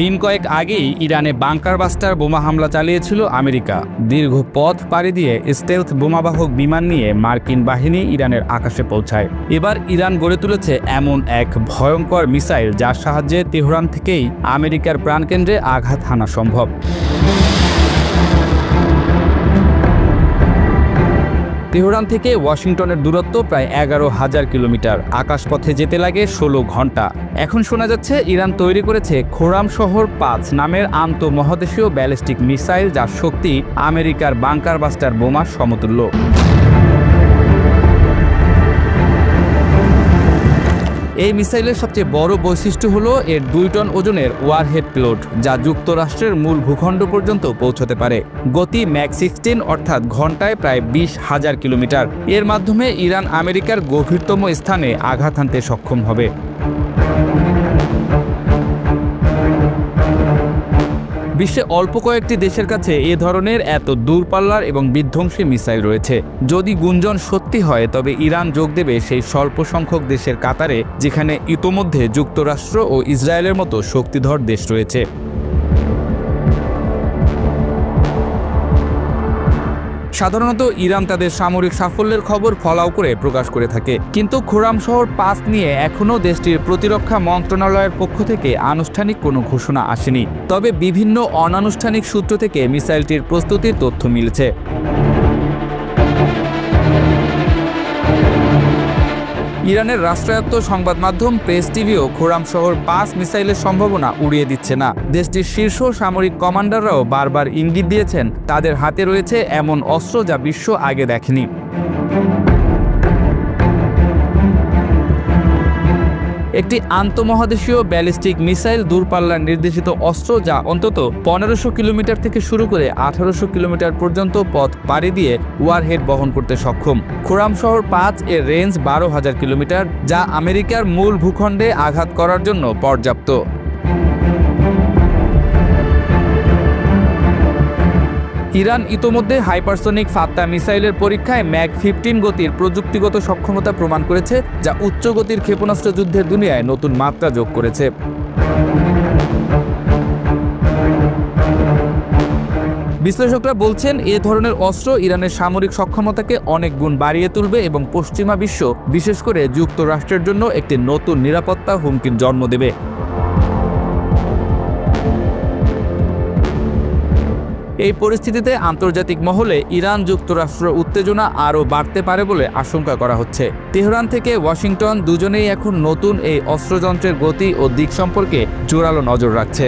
দিন কয়েক আগেই ইরানে বাংকার বাস্টার বোমা হামলা চালিয়েছিল আমেরিকা। দীর্ঘ পথ পাড়ি দিয়ে স্টেলথ বোমাবাহক বিমান নিয়ে মার্কিন বাহিনী ইরানের আকাশে পৌঁছায়। এবার ইরান গড়ে তুলেছে এমন এক ভয়ঙ্কর মিসাইল যার সাহায্যে তেহরান থেকেই আমেরিকার প্রাণকেন্দ্রে আঘাত হানা সম্ভব। তেহরান থেকে ওয়াশিংটনের দূরত্ব প্রায় এগারো হাজার কিলোমিটার। আকাশপথে যেতে লাগে ষোলো ঘণ্টা। এখন শোনা যাচ্ছে, ইরান তৈরি করেছে খোরাম শহর পাঁচ নামের আন্তঃমহাদেশীয় ব্যালিস্টিক মিসাইল যার শক্তি আমেরিকার বাংকার বাস্টার বোমার সমতুল্য। এই মিসাইলের সবচেয়ে বড় বৈশিষ্ট্য হলো এর দুই টন ওজনের ওয়ারহেড প্লোট যা যুক্তরাষ্ট্রের মূল ভূখণ্ড পর্যন্ত পৌঁছতে পারে। গতি ম্যাক সিক্সটিন অর্থাৎ ঘন্টায় প্রায় বিশ হাজার কিলোমিটার। এর মাধ্যমে ইরান আমেরিকার গভীরতম স্থানে আঘাত হানতে সক্ষম হবে। বিশ্বে অল্প কয়েকটি দেশের কাছে এ ধরনের এত দূরপাল্লার এবং বিধ্বংসী মিসাইল রয়েছে। যদি গুঞ্জন সত্যি হয়, তবে ইরান যোগ দেবে সেই স্বল্প সংখ্যক দেশের কাতারে, যেখানে ইতোমধ্যে যুক্তরাষ্ট্র ও ইসরায়েলের মতো শক্তিধর দেশ রয়েছে। সাধারণত ইরান তাদের সামরিক সাফল্যের খবর ফলাও করে প্রকাশ করে থাকে। কিন্তু খোরাম শহর পাস নিয়ে এখনও দেশটির প্রতিরক্ষা মন্ত্রণালয়ের পক্ষ থেকে আনুষ্ঠানিক কোনো ঘোষণা আসেনি। তবে বিভিন্ন অনানুষ্ঠানিক সূত্র থেকে মিসাইলটির প্রস্তুতির তথ্য মিলেছে। ইরানের রাষ্ট্রায়ত্ত সংবাদ মাধ্যম প্রেস টিভিও খোরাম শহর পাঁচ মিসাইলের সম্ভাবনা উড়িয়ে দিচ্ছে না। দেশটির শীর্ষ সামরিক কমান্ডাররাও বারবার ইঙ্গিত দিয়েছেন, তাদের হাতে রয়েছে এমন অস্ত্র যা বিশ্ব আগে দেখেনি। একটি আন্তমহাদেশীয় ব্যালিস্টিক মিসাইল দূরপাল্লার নির্দেশিত অস্ত্র যা অন্তত পনেরোশো কিলোমিটার থেকে শুরু করে আঠারোশো কিলোমিটার পর্যন্ত পথ পাড়ি দিয়ে ওয়ারহেড বহন করতে সক্ষম। খোরাম শহর পাঁচ এর রেঞ্জ বারো হাজার কিলোমিটার, যা আমেরিকার মূল ভূখণ্ডে আঘাত করার জন্য পর্যাপ্ত। ইরান ইতোমধ্যে হাইপারসোনিক ফাত্তা মিসাইলের পরীক্ষায় ম্যাক ফিফটিন গতির প্রযুক্তিগত সক্ষমতা প্রমাণ করেছে, যা উচ্চ গতির ক্ষেপণাস্ত্র যুদ্ধের দুনিয়ায় নতুন মাত্রা যোগ করেছে। বিশ্লেষকরা বলছেন, এ ধরনের অস্ত্র ইরানের সামরিক সক্ষমতাকে অনেক গুণ বাড়িয়ে তুলবে এবং পশ্চিমা বিশ্ব, বিশেষ করে যুক্তরাষ্ট্রের জন্য একটি নতুন নিরাপত্তা হুমকির জন্ম দেবে। এই পরিস্থিতিতে আন্তর্জাতিক মহলে ইরান যুক্তরাষ্ট্র উত্তেজনা আরও বাড়তে পারে বলে আশঙ্কা করা হচ্ছে। তেহরান থেকে ওয়াশিংটন দুজনেই এখন নতুন এই অস্ত্রযন্ত্রের গতি ও দিক সম্পর্কে জোরালো নজর রাখছে।